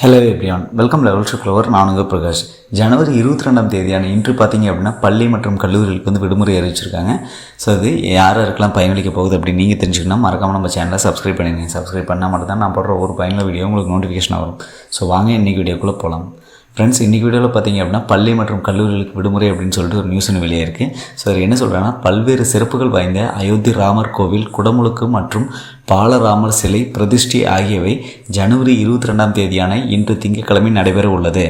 Hello எப்படியான் welcome level to flower நானுங்க பிரகாஷ். ஜனவரி இருபத்தி ரெண்டாம் தேதியான இன்று பார்த்தீங்க அப்படின்னா பள்ளி மற்றும் கல்லூரிகளுக்கு வந்து விடுமுறை அறிவிச்சிருக்காங்க. ஸோ அது யார் யாருக்கெல்லாம் பயனளிக்க போகுது அப்படின்னு நீங்கள் தெரிஞ்சுக்கணும் மறக்காமல் நம்ம சேனலை சப்ஸ்கிரைப் பண்ணிடுங்க. சப்ஸ்கிரைப் பண்ணால் மட்டும் தான் நான் போடுற ஒரு பயனுள்ள வீடியோ உங்களுக்கு நோட்டிஃபிகேஷன் வரும். ஸோ வாங்க இன்றைக்கி வீடியோக்குள்ளே போகலாம் ஃப்ரெண்ட்ஸ் இன்றைக்கி வீடியோவில் பார்த்தீங்க அப்படின்னா பள்ளி மற்றும் கல்லூரிகளுக்கு விடுமுறை அப்படின்னு சொல்லிட்டு ஒரு நியூஸ் ஒன்று வெளியே இருக்குது ஸோ அவர் என்ன சொல்கிறாங்கன்னா பல்வேறு சிறப்புகள் வாய்ந்த அயோத்தி ராமர் கோவில் குடமுழுக்கு மற்றும் பாலராமர் சிலை பிரதிஷ்டி ஆகியவை ஜனவரி இருபத்தி ரெண்டாம் தேதியான இன்று திங்கட்கிழமை நடைபெற உள்ளது.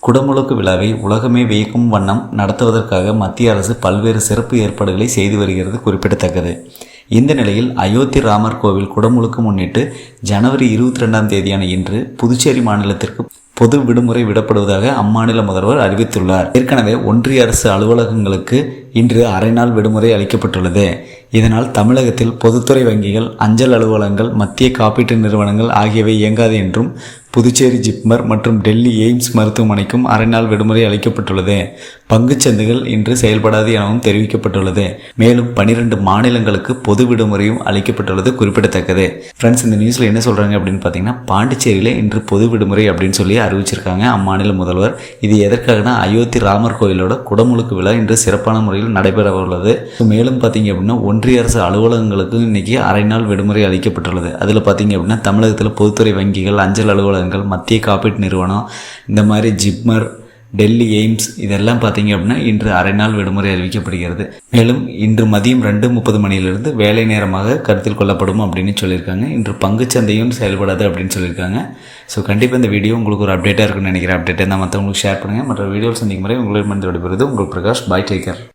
குடமுழுக்கு விழாவை உலகமே வியக்கும் வண்ணம் நடத்துவதற்காக மத்திய அரசு பல்வேறு சிறப்பு ஏற்பாடுகளை செய்து வருகிறது குறிப்பிடத்தக்கது. இந்த நிலையில் அயோத்தி ராமர் கோவில் குடமுழுக்கு முன்னிட்டு ஜனவரி இருபத்தி ரெண்டாம் தேதியான இன்று புதுச்சேரி மாநிலத்திற்கு பொது விடுமுறை விடப்படுவதாக அம்மாநில முதல்வர் அறிவித்துள்ளார். ஏற்கனவே ஒன்றிய அரசு அலுவலகங்களுக்கு இன்று அரை நாள் விடுமுறை அளிக்கப்பட்டுள்ளது. இதனால் தமிழகத்தில் பொதுத்துறை வங்கிகள் அஞ்சல் அலுவலகங்கள் மத்திய காப்பீட்டு நிறுவனங்கள் ஆகியவை இயங்காது என்றும் புதுச்சேரி ஜிப்மர் மற்றும் டெல்லி எய்ம்ஸ் மருத்துவமனைக்கும் அரை நாள் விடுமுறை அளிக்கப்பட்டுள்ளது. பங்குச்சந்தைகள் இன்று செயல்படாது எனவும் தெரிவிக்கப்பட்டுள்ளது. மேலும் பனிரெண்டு மாநிலங்களுக்கு பொது விடுமுறையும் அளிக்கப்பட்டுள்ளது குறிப்பிடத்தக்கது. ஃப்ரெண்ட்ஸ் இந்த நியூஸில் என்ன சொல்கிறாங்க அப்படின்னு பார்த்தீங்கன்னா பாண்டிச்சேரியில் இன்று பொது விடுமுறை அப்படின்னு சொல்லி அறிவிச்சிருக்காங்க. அம்மாநில முதல்வர். இது எதற்காகனா அயோத்தி ராமர் கோயிலோட குடமுழுக்கு விழா இன்று சிறப்பான முறையில் நடைபெற உள்ளது மேலும் பார்த்தீங்க அப்படின்னா ஒன்றிய அரசு அலுவலகங்களுக்கு இன்னைக்கு அரை நாள் விடுமுறை அளிக்கப்பட்டுள்ளது. அதில் பார்த்தீங்க அப்படின்னா தமிழகத்தில் பொதுத்துறை வங்கிகள் அஞ்சல் அலுவலகங்கள் மத்திய காப்பீட்டு நிறுவனம் இந்த மாதிரி ஜிப்மர் டெல்லி எய்ம்ஸ் இதெல்லாம் பார்த்தீங்க அப்படின்னா இன்று அரை நாள் விடுமுறை அறிவிக்கப்படுகிறது. மேலும் இன்று மதியம் ரெண்டு முப்பது மணியிலிருந்து வேலை நேரமாக கருத்தில் கொள்ளப்படும் அப்படின்னு சொல்லியிருக்காங்க. இன்று பங்குச்சந்தையும் செயல்படாது அப்படின்னு சொல்லியிருக்காங்க. ஸோ கண்டிப்பாக இந்த வீடியோ உங்களுக்கு ஒரு அப்டேட்டாக இருக்குன்னு நினைக்கிறேன். அப்டேட்டாக இருந்தால் மற்றவங்களுக்கு ஷேர் பண்ணுங்கள் மற்ற வீடியோ சந்திக்கும் முறை உங்களிடம் விடுபடுறது உங்கள் பிரகாஷ். பாய் டேக்கர்